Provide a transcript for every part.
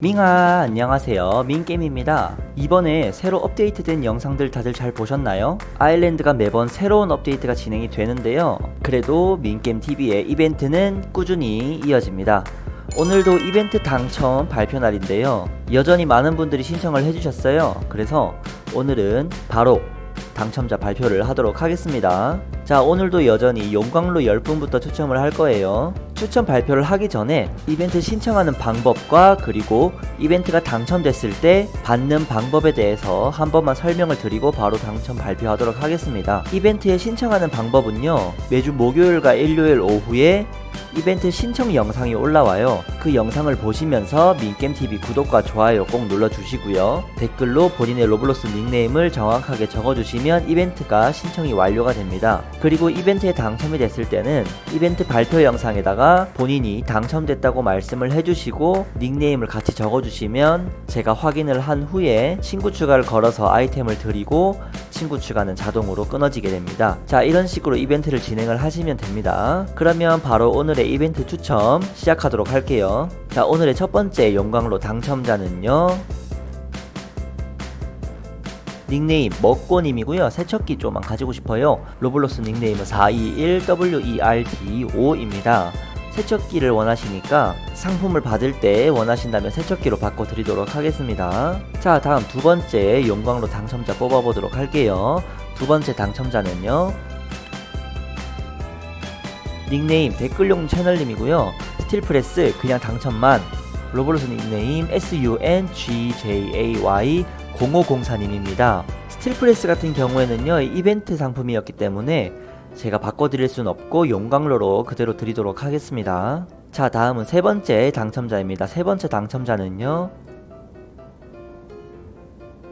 밍아 안녕하세요 민게임입니다 이번에 새로 업데이트된 영상들 다들 잘 보셨나요? 아일랜드가 매번 새로운 업데이트가 진행이 되는데요 그래도 민게임TV의 이벤트는 꾸준히 이어집니다 오늘도 이벤트 당첨 발표 날인데요 여전히 많은 분들이 신청을 해주셨어요 그래서 오늘은 바로 당첨자 발표를 하도록 하겠습니다. 자, 오늘도 여전히 용광로 10분부터 추첨을 할 거예요. 추첨 발표를 하기 전에 이벤트 신청하는 방법과 그리고 이벤트가 당첨됐을 때 받는 방법에 대해서 한 번만 설명을 드리고 바로 당첨 발표하도록 하겠습니다. 이벤트에 신청하는 방법은요, 매주 목요일과 일요일 오후에 이벤트 신청 영상이 올라와요. 그 영상을 보시면서 민겜TV 구독과 좋아요 꼭 눌러주시고요. 댓글로 본인의 로블록스 닉네임을 정확하게 적어주시면 이벤트가 신청이 완료가 됩니다. 그리고 이벤트에 당첨이 됐을 때는 이벤트 발표 영상에다가 본인이 당첨됐다고 말씀을 해주시고 닉네임을 같이 적어주시면 제가 확인을 한 후에 친구 추가를 걸어서 아이템을 드리고 친구 추가는 자동으로 끊어지게 됩니다. 자, 이런 식으로 이벤트를 진행을 하시면 됩니다. 그러면 바로 오늘의 이벤트 추첨 시작하도록 할게요. 자, 오늘의 첫 번째 용광로 당첨자는요. 닉네임 먹고님이고요. 세척기 좀만 가지고 싶어요. 로블록스 닉네임은 421WERD5입니다. 세척기를 원하시니까 상품을 받을 때 원하신다면 세척기로 바꿔드리도록 하겠습니다. 자, 다음 두 번째 용광로 당첨자 뽑아보도록 할게요. 두 번째 당첨자는요. 닉네임 댓글용 채널님이고요. 스틸프레스 그냥 당첨만 로블록스 닉네임 SUNGJAY 0504님입니다. 스틸프레스 같은 경우에는요, 이벤트 상품이었기 때문에 제가 바꿔드릴 순 없고 용광로로 그대로 드리도록 하겠습니다. 자, 다음은 세 번째 당첨자입니다. 세 번째 당첨자는요,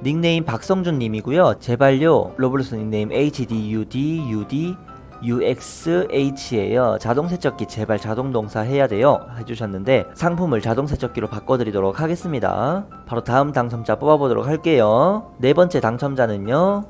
닉네임 박성준 님이고요. 제발요, 로블록스 닉네임 HDUDUD UXH예요. 자동 세척기 제발 자동 동사 해야 돼요. 해주셨는데 상품을 자동 세척기로 바꿔드리도록 하겠습니다. 바로 다음 당첨자 뽑아보도록 할게요. 네 번째 당첨자는요.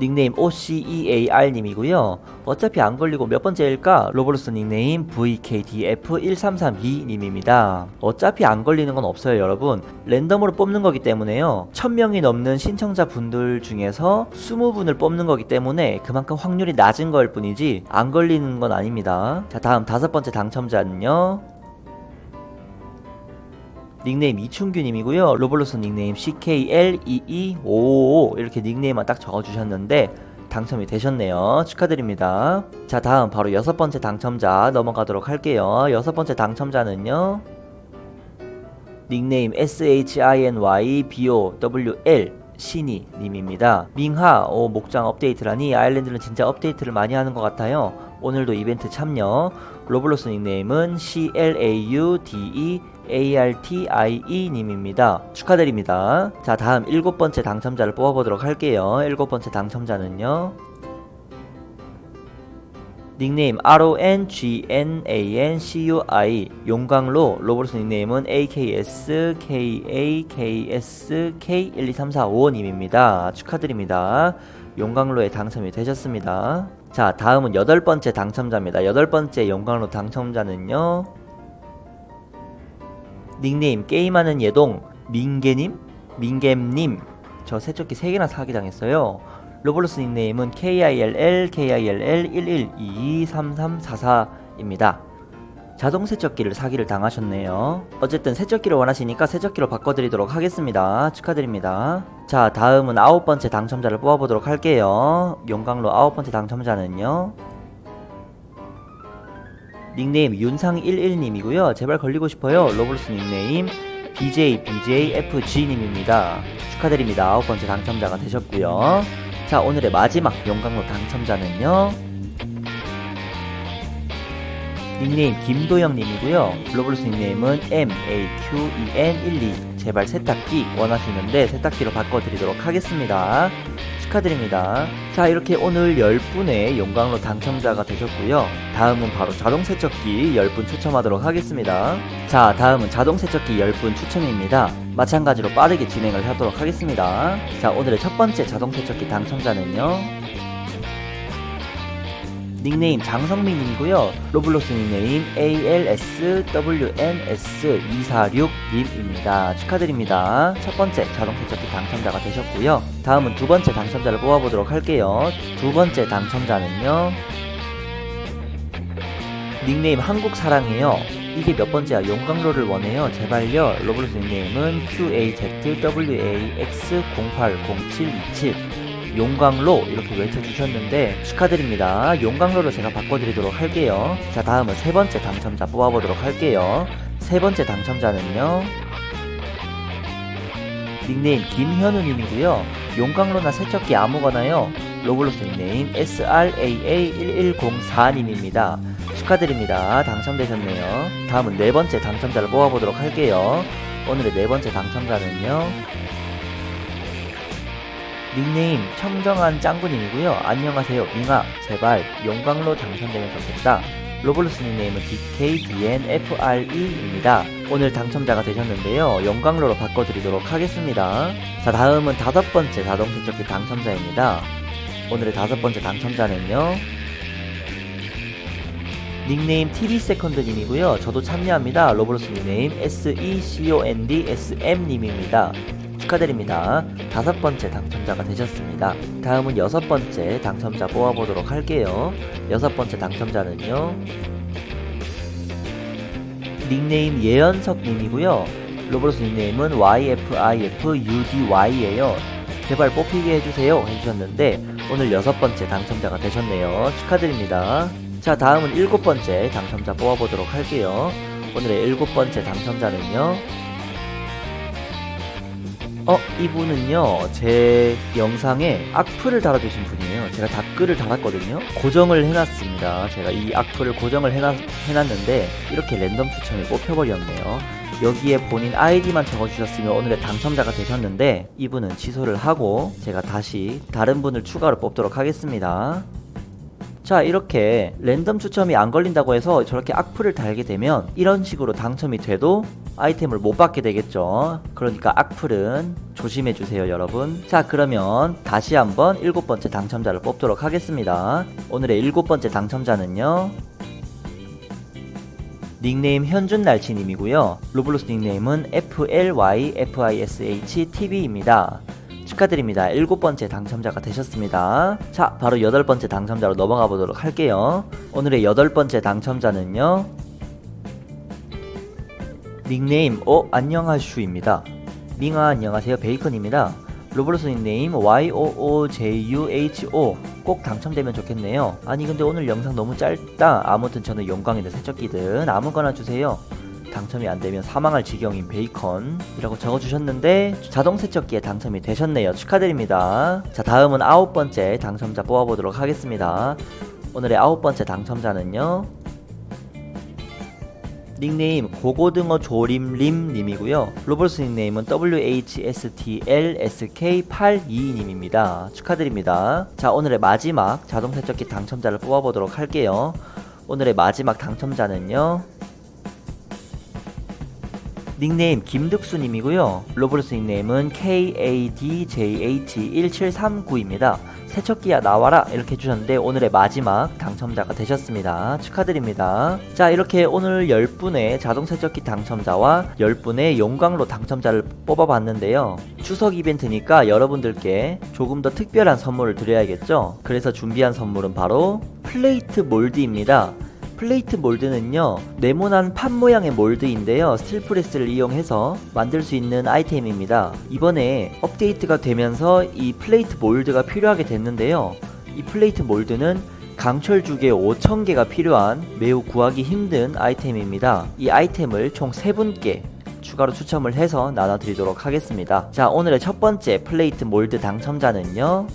닉네임 OCEAR님이고요. 어차피 안 걸리고 몇 번째일까? 로블록스 닉네임 VKDF1332님입니다. 어차피 안 걸리는 건 없어요, 여러분. 랜덤으로 뽑는 거기 때문에요. 1000명이 넘는 신청자 분들 중에서 20분을 뽑는 거기 때문에 그만큼 확률이 낮은 걸 뿐이지 안 걸리는 건 아닙니다. 자, 다음 다섯 번째 당첨자는요. 닉네임 이춘규님이고요. 로블록스 닉네임 CKL2255 이렇게 닉네임만 딱 적어주셨는데 당첨이 되셨네요. 축하드립니다. 자, 다음 바로 여섯 번째 당첨자 넘어가도록 할게요. 여섯 번째 당첨자는요. 닉네임 SHINYBOWL 신이 님입니다. 밍하 오 목장 업데이트라니 아일랜드는 진짜 업데이트를 많이 하는 것 같아요. 오늘도 이벤트 참여. 로블록스 닉네임은 CLAUDE ARTIE 님입니다. 축하드립니다. 자, 다음 일곱 번째 당첨자를 뽑아보도록 할게요. 일곱 번째 당첨자는요. 닉네임 RONGNANCUI 용광로 로블록스 닉네임은 AKSKAKSK123455님입니다. 축하드립니다. 용광로에 당첨이 되셨습니다. 자, 다음은 여덟 번째 당첨자입니다. 여덟 번째 용광로 당첨자는요. 닉네임 게임하는 예동 민개님? 민겜님 저 세척기 3개나 사기 당했어요 로블록스 닉네임은 KILL KILL 11223344입니다 자동 세척기를 사기를 당하셨네요 어쨌든 세척기를 원하시니까 세척기로 바꿔드리도록 하겠습니다 축하드립니다 자 다음은 아홉 번째 당첨자를 뽑아보도록 할게요 용광로 아홉 번째 당첨자는요 닉네임 윤상11님이고요. 제발 걸리고 싶어요. 로블록스 닉네임 BJBJFG님입니다. 축하드립니다. 아홉 번째 당첨자가 되셨고요. 자, 오늘의 마지막 용광로 당첨자는요. 닉네임 김도영님이고요. 로블록스 닉네임은 MAQEN12 제발 세탁기 원하시는데 세탁기로 바꿔드리도록 하겠습니다. 축하드립니다. 자 이렇게 오늘 10분의 용광로 당첨자가 되셨고요. 다음은 바로 자동 세척기 10분 추첨하도록 하겠습니다. 자 다음은 자동 세척기 10분 추첨입니다. 마찬가지로 빠르게 진행을 하도록 하겠습니다. 자 오늘의 첫 번째 자동 세척기 당첨자는요. 닉네임 장성민님이고요. 로블록스 닉네임 ALSWNS246님입니다. 축하드립니다. 첫 번째 자동 세척기 당첨자가 되셨고요. 다음은 두 번째 당첨자를 뽑아보도록 할게요. 두 번째 당첨자는요. 닉네임 한국 사랑해요. 이게 몇 번째야? 용광로를 원해요. 제발요. 로블록스 닉네임은 QAZWAX080727 용광로 이렇게 외쳐주셨는데 축하드립니다. 용광로를 제가 바꿔드리도록 할게요. 자 다음은 세 번째 당첨자 뽑아보도록 할게요. 세 번째 당첨자는요. 닉네임 김현우님이고요. 용광로나 세척기 아무거나요. 로블록스 닉네임 SRAA1104님입니다. 축하드립니다. 당첨되셨네요. 다음은 네 번째 당첨자를 뽑아보도록 할게요. 오늘의 네 번째 당첨자는요. 닉네임 청정한 짱구님이고요. 안녕하세요. 밍아 제발 용광로 당첨되면 좋겠다. 로블록스 닉네임은 DKDNFRE입니다. 오늘 당첨자가 되셨는데요. 용광로로 바꿔드리도록 하겠습니다. 자 다음은 다섯 번째 자동세척기 당첨자입니다. 오늘의 다섯 번째 당첨자는요. 닉네임 TV세컨드님이고요. 저도 참여합니다. 로블록스 닉네임 SECONDSM님입니다. 축하드립니다. 다섯 번째 당첨자가 되셨습니다. 다음은 여섯 번째 당첨자 뽑아보도록 할게요. 여섯 번째 당첨자는요. 닉네임 예연석님이고요. 로브로스 닉네임은 YFIFUDY예요. 제발 뽑히게 해주세요 해주셨는데 오늘 여섯 번째 당첨자가 되셨네요. 축하드립니다. 자 다음은 일곱 번째 당첨자 뽑아보도록 할게요. 오늘의 일곱 번째 당첨자는요. 어, 이분은요, 제 영상에 악플을 달아주신 분이에요. 제가 댓글을 달았거든요. 고정을 해놨습니다. 제가 이 악플을 고정을 해놨, 해놨는데, 이렇게 랜덤 추첨이 뽑혀버렸네요. 여기에 본인 아이디만 적어주셨으면 오늘의 당첨자가 되셨는데, 이분은 취소를 하고, 제가 다시 다른 분을 추가로 뽑도록 하겠습니다. 자 이렇게 랜덤 추첨이 안 걸린다고 해서 저렇게 악플을 달게 되면 이런 식으로 당첨이 돼도 아이템을 못 받게 되겠죠. 그러니까 악플은 조심해 주세요 여러분. 자 그러면 다시 한번 일곱 번째 당첨자를 뽑도록 하겠습니다. 오늘의 일곱 번째 당첨자는요. 닉네임 현준날치님이고요. 로블록스 닉네임은 FLYFISHTV입니다 축하드립니다. 일곱 번째 당첨자가 되셨습니다. 자, 바로 여덟 번째 당첨자로 넘어가 보도록 할게요. 오늘의 여덟 번째 당첨자는요. 닉네임 어 안녕하슈입니다. 밍아 안녕하세요 베이컨입니다. 로블로스 닉네임 YOOJUHO 꼭 당첨되면 좋겠네요. 아니 근데 오늘 영상 너무 짧다. 아무튼 저는 영광이든 세척기든 아무거나 주세요. 당첨이 안 되면 사망할 지경인 베이컨이라고 적어주셨는데 자동 세척기에 당첨이 되셨네요. 축하드립니다. 자 다음은 아홉 번째 당첨자 뽑아보도록 하겠습니다. 오늘의 아홉 번째 당첨자는요. 닉네임 고고등어 조림림 님이고요. 로볼스 닉네임은 WHSTLSK82님입니다. 축하드립니다. 자 오늘의 마지막 자동 세척기 당첨자를 뽑아보도록 할게요. 오늘의 마지막 당첨자는요. 닉네임 김득수님이고요. 로블스 닉네임은 KADJH1739입니다. 세척기야 나와라 이렇게 해주셨는데 오늘의 마지막 당첨자가 되셨습니다. 축하드립니다. 자 이렇게 오늘 10분의 자동 세척기 당첨자와 10분의 용광로 당첨자를 뽑아봤는데요. 추석 이벤트니까 여러분들께 조금 더 특별한 선물을 드려야겠죠. 그래서 준비한 선물은 바로 플레이트 몰드입니다. 플레이트 몰드는요 네모난 판 모양의 몰드인데요 스틸프레스를 이용해서 만들 수 있는 아이템입니다. 이번에 업데이트가 되면서 이 플레이트 몰드가 필요하게 됐는데요. 이 플레이트 몰드는 강철 주개 5000개가 필요한 매우 구하기 힘든 아이템입니다. 이 아이템을 총 3분께 추가로 추첨을 해서 나눠드리도록 하겠습니다. 자 오늘의 첫 번째 플레이트 몰드 당첨자는요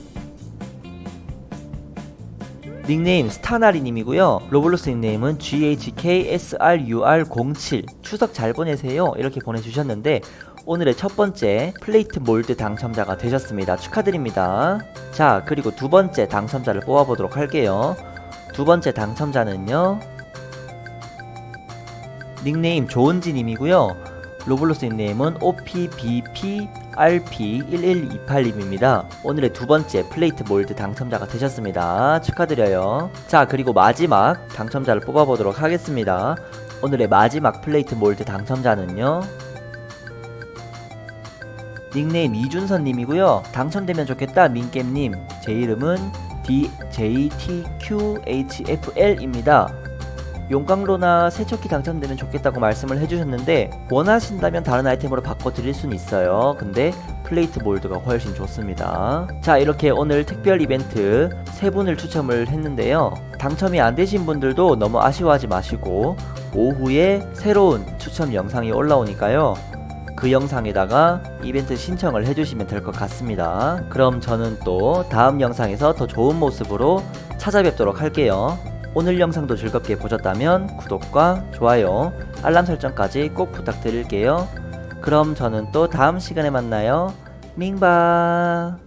닉네임 스타나리님이고요. 로블록스 닉네임은 GHKSRUR07 추석 잘 보내세요 이렇게 보내주셨는데 오늘의 첫 번째 플레이트 몰드 당첨자가 되셨습니다. 축하드립니다. 자 그리고 두 번째 당첨자를 뽑아보도록 할게요. 두 번째 당첨자는요. 닉네임 조은지님이고요. 로블록스 닉네임은 OPBPRP1128님입니다. 오늘의 두 번째 플레이트 몰드 당첨자가 되셨습니다. 축하드려요. 자, 그리고 마지막 당첨자를 뽑아보도록 하겠습니다. 오늘의 마지막 플레이트 몰드 당첨자는요. 닉네임 이준선님이고요. 당첨되면 좋겠다 민겜님. 제 이름은 DJTQHFL입니다. 용광로나 세척기 당첨되면 좋겠다고 말씀을 해주셨는데 원하신다면 다른 아이템으로 바꿔드릴 수는 있어요. 근데 플레이트 몰드가 훨씬 좋습니다. 자 이렇게 오늘 특별 이벤트 세 분을 추첨을 했는데요. 당첨이 안 되신 분들도 너무 아쉬워하지 마시고 오후에 새로운 추첨 영상이 올라오니까요. 그 영상에다가 이벤트 신청을 해주시면 될 것 같습니다. 그럼 저는 또 다음 영상에서 더 좋은 모습으로 찾아뵙도록 할게요. 오늘 영상도 즐겁게 보셨다면 구독과 좋아요, 알람 설정까지 꼭 부탁드릴게요. 그럼 저는 또 다음 시간에 만나요. 밍바